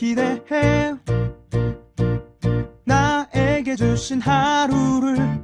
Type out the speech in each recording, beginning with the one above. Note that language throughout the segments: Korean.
기대해 나에게 주신 하루를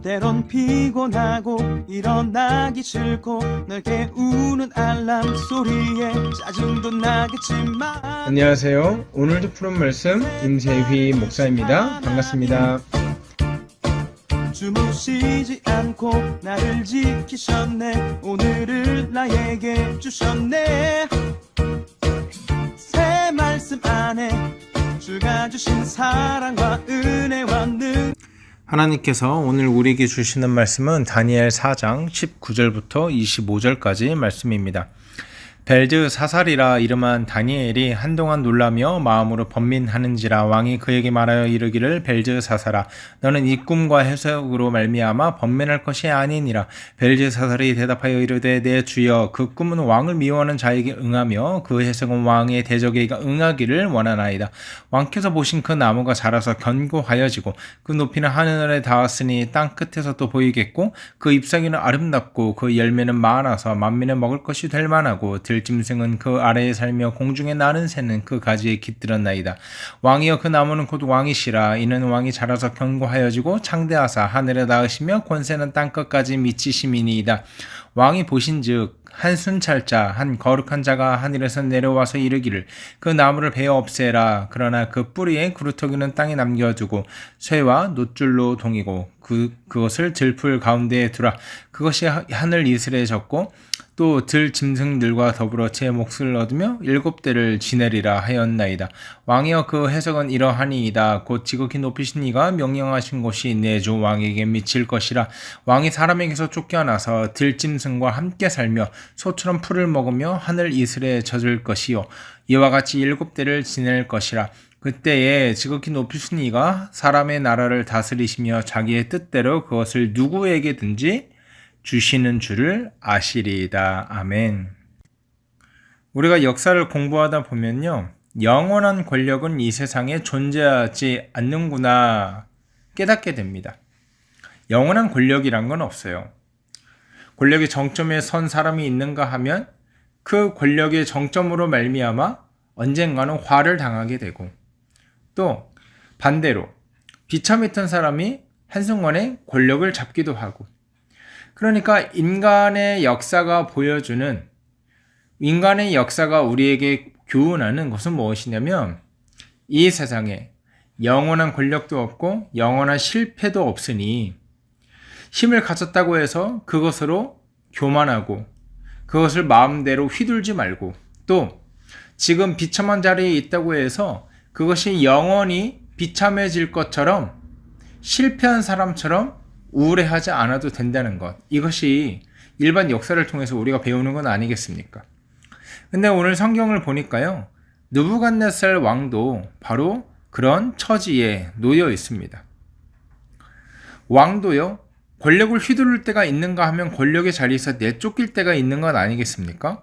때론 피곤하고 일어나기 싫고 널 깨우는 알람 소리에 짜증도 나겠지만 안녕하세요. 오늘도 푸른 말씀 임세휘 목사입니다. 반갑습니다. 주무시지 않고 나를 지키셨네 오늘을 나에게 주셨네 새 말씀 안에 주가 주신 사랑과 은혜와 능 하나님께서 오늘 우리에게 주시는 말씀은 다니엘 4장 19절부터 25절까지 말씀입니다. 벨즈 사살이라 이름한 다니엘이 한동안 놀라며 마음으로 번민하는지라 왕이 그에게 말하여 이르기를 벨즈 사살아 너는 이 꿈과 해석으로 말미암아 번민할 것이 아니니라. 벨즈 사살이 대답하여 이르되 내 주여 그 꿈은 왕을 미워하는 자에게 응하며 그 해석은 왕의 대적에게 응하기를 원하나이다. 왕께서 보신 그 나무가 자라서 견고하여지고 그 높이는 하늘에 닿았으니 땅 끝에서도 보이겠고 그 잎사귀는 아름답고 그 열매는 많아서 만민은 먹을 것이 될 만하고 들 짐승은 그 아래에 살며 공중에 나는 새는 그 가지에 깃들었나이다. 왕이여 그 나무는 곧 왕이시라 이는 왕이 자라서 견고하여지고 창대하사 하늘에 닿으시며 권세는 땅 끝까지 미치심이니이다. 왕이 보신즉 한 순찰자 한 거룩한 자가 하늘에서 내려와서 이르기를 그 나무를 베어 없애라 그러나 그 뿌리에 그루터기는 땅에 남겨두고 쇠와 노줄로 동이고 그 그것을 들풀 가운데에 두라 그것이 하- 하늘 이슬에 졌고 또 들 짐승들과 더불어 제 몫을 얻으며 일곱 대를 지내리라 하였나이다. 왕이여 그 해석은 이러하니이다. 곧 지극히 높이신 이가 명령하신 곳이 내주 왕에게 미칠 것이라. 왕이 사람에게서 쫓겨나서 들 짐승과 함께 살며 소처럼 풀을 먹으며 하늘 이슬에 젖을 것이요. 이와 같이 일곱 대를 지낼 것이라. 그때에 지극히 높이신 이가 사람의 나라를 다스리시며 자기의 뜻대로 그것을 누구에게든지 주시는 줄을 아시리이다. 아멘. 우리가 역사를 공부하다 보면요. 영원한 권력은 이 세상에 존재하지 않는구나 깨닫게 됩니다. 영원한 권력이란 건 없어요. 권력의 정점에 선 사람이 있는가 하면 그 권력의 정점으로 말미암아 언젠가는 화를 당하게 되고 또 반대로 비참했던 사람이 한순간에 권력을 잡기도 하고 그러니까 인간의 역사가 보여주는 인간의 역사가 우리에게 교훈하는 것은 무엇이냐면 이 세상에 영원한 권력도 없고 영원한 실패도 없으니 힘을 가졌다고 해서 그것으로 교만하고 그것을 마음대로 휘둘지 말고 또 지금 비참한 자리에 있다고 해서 그것이 영원히 비참해질 것처럼 실패한 사람처럼 우울해하지 않아도 된다는 것. 이것이 일반 역사를 통해서 우리가 배우는 건 아니겠습니까? 근데 오늘 성경을 보니까요. 느부갓네살 왕도 바로 그런 처지에 놓여 있습니다. 왕도요. 권력을 휘두를 때가 있는가 하면 권력의 자리에서 내쫓길 때가 있는 건 아니겠습니까?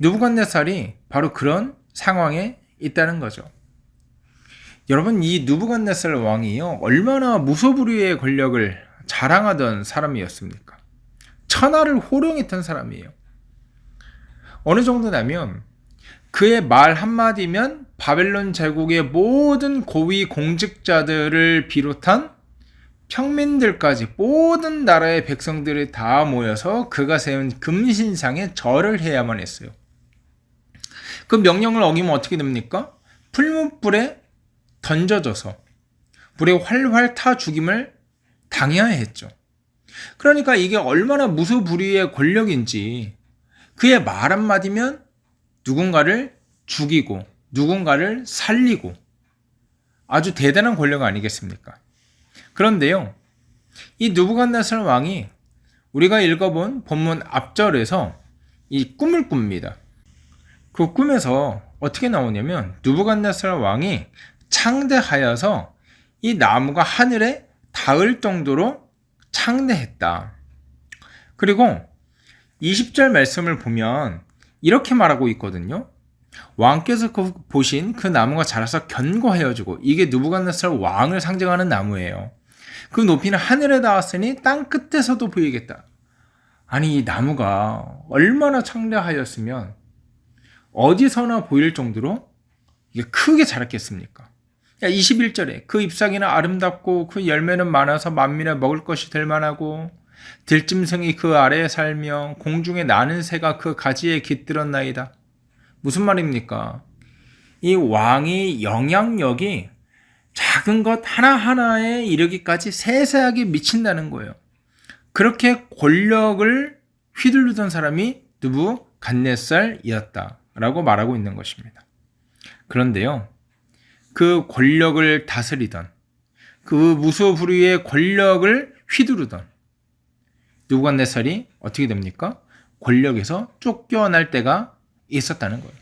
느부갓네살이 바로 그런 상황에 있다는 거죠. 여러분 이 누부갓네살 왕이요 얼마나 무소불위의 권력을 자랑하던 사람이었습니까? 천하를 호령했던 사람이에요. 어느 정도냐면 그의 말 한마디면 바벨론 제국의 모든 고위 공직자들을 비롯한 평민들까지 모든 나라의 백성들이 다 모여서 그가 세운 금신상에 절을 해야만 했어요. 그 명령을 어기면 어떻게 됩니까? 풀무불에 던져져서 불에 활활 타 죽임을 당해야 했죠. 그러니까 이게 얼마나 무소불위의 권력인지 그의 말 한마디면 누군가를 죽이고 누군가를 살리고 아주 대단한 권력 아니겠습니까? 그런데요. 이 누부갓네살 왕이 우리가 읽어본 본문 앞절에서 이 꿈을 꿉니다. 그 꿈에서 어떻게 나오냐면 누부갓네살 왕이 창대하여서 이 나무가 하늘에 닿을 정도로 창대했다. 그리고 20절 말씀을 보면 이렇게 말하고 있거든요. 왕께서 그 보신 그 나무가 자라서 견고하여지고 이게 누부갓네살 왕을 상징하는 나무예요. 그 높이는 하늘에 닿았으니 땅 끝에서도 보이겠다. 아니 이 나무가 얼마나 창대하였으면 어디서나 보일 정도로 이게 크게 자랐겠습니까? 21절에 그 잎사귀는 아름답고 그 열매는 많아서 만민의 먹을 것이 될 만하고 들짐승이 그 아래에 살며 공중에 나는 새가 그 가지에 깃들었나이다. 무슨 말입니까? 이 왕의 영향력이 작은 것 하나하나에 이르기까지 세세하게 미친다는 거예요. 그렇게 권력을 휘두르던 사람이 누부 간넷살이었다라고 말하고 있는 것입니다. 그런데요, 그 권력을 다스리던 그 무소불위의 권력을 휘두르던 누부갓네살이 어떻게 됩니까? 권력에서 쫓겨날 때가 있었다는 거예요.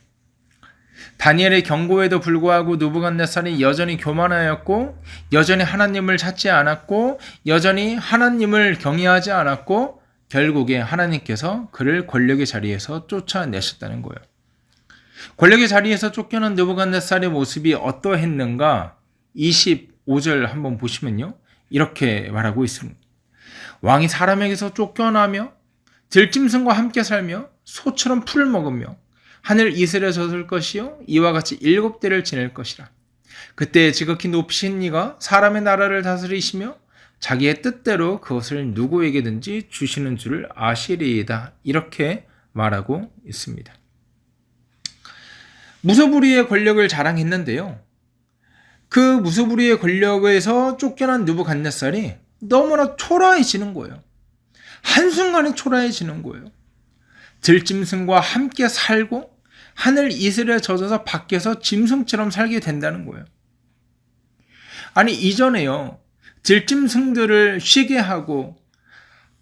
다니엘의 경고에도 불구하고 누부갓네살이 여전히 교만하였고 여전히 하나님을 찾지 않았고 여전히 하나님을 경외하지 않았고 결국에 하나님께서 그를 권력의 자리에서 쫓아내셨다는 거예요. 권력의 자리에서 쫓겨난 느부갓네살의 모습이 어떠했는가? 25절 한번 보시면요. 이렇게 말하고 있습니다. 왕이 사람에게서 쫓겨나며 들짐승과 함께 살며 소처럼 풀을 먹으며 하늘 이슬에 젖을 것이요 이와 같이 일곱 대를 지낼 것이라. 그때 지극히 높으신 이가 사람의 나라를 다스리시며 자기의 뜻대로 그것을 누구에게든지 주시는 줄을 아시리이다. 이렇게 말하고 있습니다. 무소부리의 권력을 자랑했는데요. 그 무소부리의 권력에서 쫓겨난 누부갓네살이 너무나 초라해지는 거예요. 한순간에 초라해지는 거예요. 들짐승과 함께 살고 하늘 이슬에 젖어서 밖에서 짐승처럼 살게 된다는 거예요. 아니 이전에요. 들짐승들을 쉬게 하고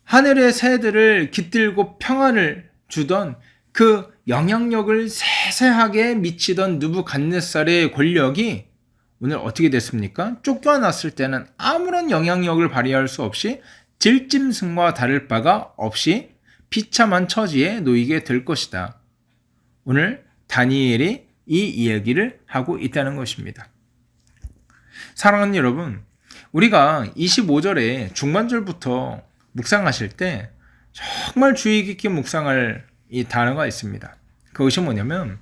하늘의 새들을 깃들고 평안을 주던 그 영향력을 세세하게 미치던 누부갓네살의 권력이 오늘 어떻게 됐습니까? 쫓겨났을 때는 아무런 영향력을 발휘할 수 없이 들짐승과 다를 바가 없이 비참한 처지에 놓이게 될 것이다. 오늘 다니엘이 이 이야기를 하고 있다는 것입니다. 사랑하는 여러분, 우리가 25절에 중반절부터 묵상하실 때 정말 주의 깊게 묵상할 이 단어가 있습니다. 그것이 뭐냐면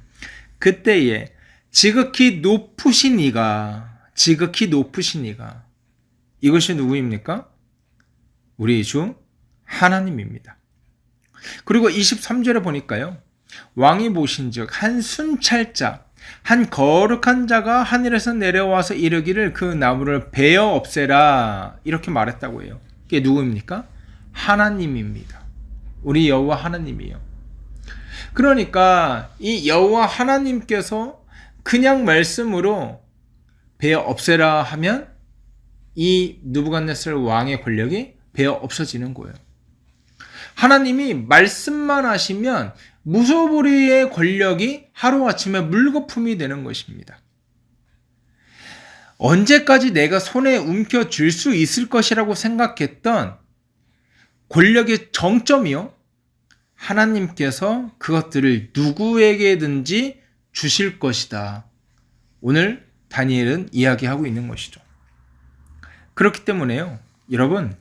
그때에 지극히 높으신 이가 지극히 높으신 이가 이것이 누구입니까? 우리 주 하나님입니다. 그리고 23절에 보니까요. 왕이 보신즉 한 순찰자 한 거룩한 자가 하늘에서 내려와서 이르기를 그 나무를 베어 없애라 이렇게 말했다고 해요. 이게 누구입니까? 하나님입니다. 우리 여호와 하나님이요. 그러니까 이 여호와 하나님께서 그냥 말씀으로 베어 없애라 하면 이 누부갓네살 왕의 권력이 베어 없어지는 거예요. 하나님이 말씀만 하시면 무소불위의 권력이 하루아침에 물거품이 되는 것입니다. 언제까지 내가 손에 움켜쥘 수 있을 것이라고 생각했던 권력의 정점이요. 하나님께서 그것들을 누구에게든지 주실 것이다. 오늘 다니엘은 이야기하고 있는 것이죠. 그렇기 때문에요. 여러분,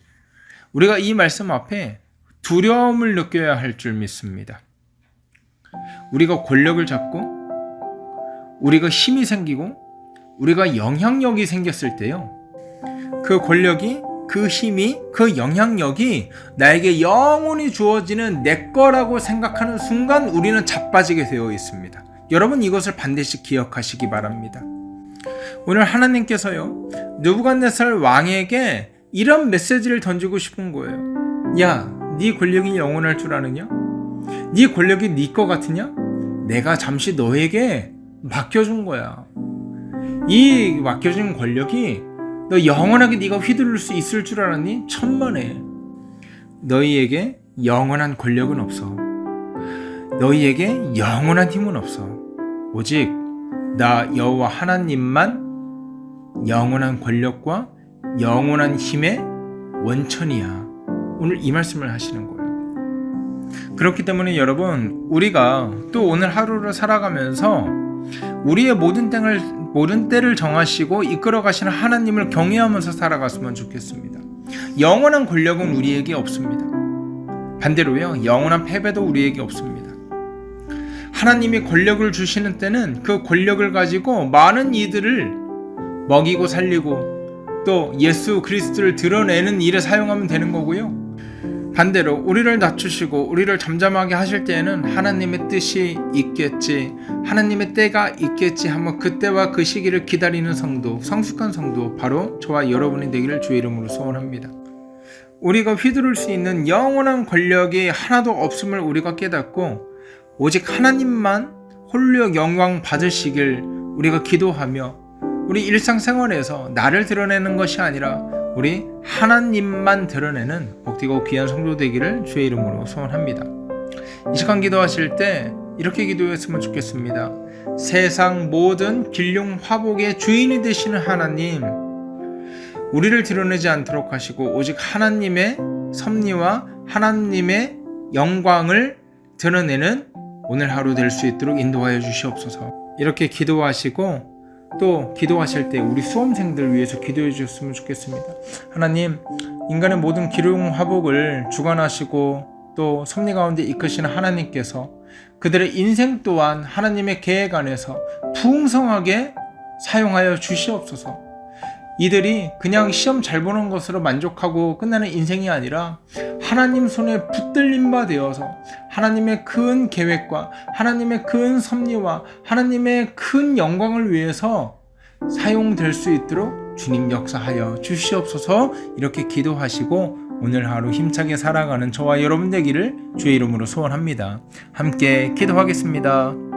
우리가 이 말씀 앞에 두려움을 느껴야 할 줄 믿습니다. 우리가 권력을 잡고 우리가 힘이 생기고 우리가 영향력이 생겼을 때요. 그 권력이 그 힘이 그 영향력이 나에게 영원히 주어지는 내 거라고 생각하는 순간 우리는 자빠지게 되어 있습니다. 여러분 이것을 반드시 기억하시기 바랍니다. 오늘 하나님께서요. 느부갓네살 왕에게 이런 메시지를 던지고 싶은 거예요. 야, 네 권력이 영원할 줄 아느냐? 네 권력이 네 거 같으냐? 내가 잠시 너에게 맡겨준 거야. 이 맡겨준 권력이 너 영원하게 네가 휘두를 수 있을 줄 알았니? 천만에. 너희에게 영원한 권력은 없어. 너희에게 영원한 힘은 없어. 오직 나 여호와 하나님만 영원한 권력과 영원한 힘의 원천이야. 오늘 이 말씀을 하시는 거예요. 그렇기 때문에 여러분, 우리가 또 오늘 하루를 살아가면서 우리의 모든 때를 모든 때를 정하시고 이끌어 가시는 하나님을 경외하면서 살아갔으면 좋겠습니다. 영원한 권력은 우리에게 없습니다. 반대로요, 영원한 패배도 우리에게 없습니다. 하나님이 권력을 주시는 때는 그 권력을 가지고 많은 이들을 먹이고 살리고 또 예수 그리스도를 드러내는 일에 사용하면 되는 거고요. 반대로 우리를 낮추시고 우리를 잠잠하게 하실 때에는 하나님의 뜻이 있겠지 하나님의 때가 있겠지 하며 그때와 그 시기를 기다리는 성도 성숙한 성도 바로 저와 여러분이 되기를 주의 이름으로 소원합니다. 우리가 휘두를 수 있는 영원한 권력이 하나도 없음을 우리가 깨닫고 오직 하나님만 홀로 영광 받으시길 우리가 기도하며 우리 일상생활에서 나를 드러내는 것이 아니라 우리 하나님만 드러내는 복되고 귀한 성도 되기를 주의 이름으로 소원합니다. 이 시간 기도하실 때 이렇게 기도했으면 좋겠습니다. 세상 모든 길용 화복의 주인이 되시는 하나님, 우리를 드러내지 않도록 하시고 오직 하나님의 섭리와 하나님의 영광을 드러내는 오늘 하루 될 수 있도록 인도하여 주시옵소서. 이렇게 기도하시고 또 기도하실 때 우리 수험생들 위해서 기도해 주셨으면 좋겠습니다. 하나님, 인간의 모든 기름 화복을 주관하시고 또 섭리 가운데 이끄시는 하나님께서 그들의 인생 또한 하나님의 계획 안에서 풍성하게 사용하여 주시옵소서. 이들이 그냥 시험 잘 보는 것으로 만족하고 끝나는 인생이 아니라 하나님 손에 붙들림 바 되어서 하나님의 큰 계획과 하나님의 큰 섭리와 하나님의 큰 영광을 위해서 사용될 수 있도록 주님 역사하여 주시옵소서 이렇게 기도하시고 오늘 하루 힘차게 살아가는 저와 여러분 되기를 주의 이름으로 소원합니다. 함께 기도하겠습니다.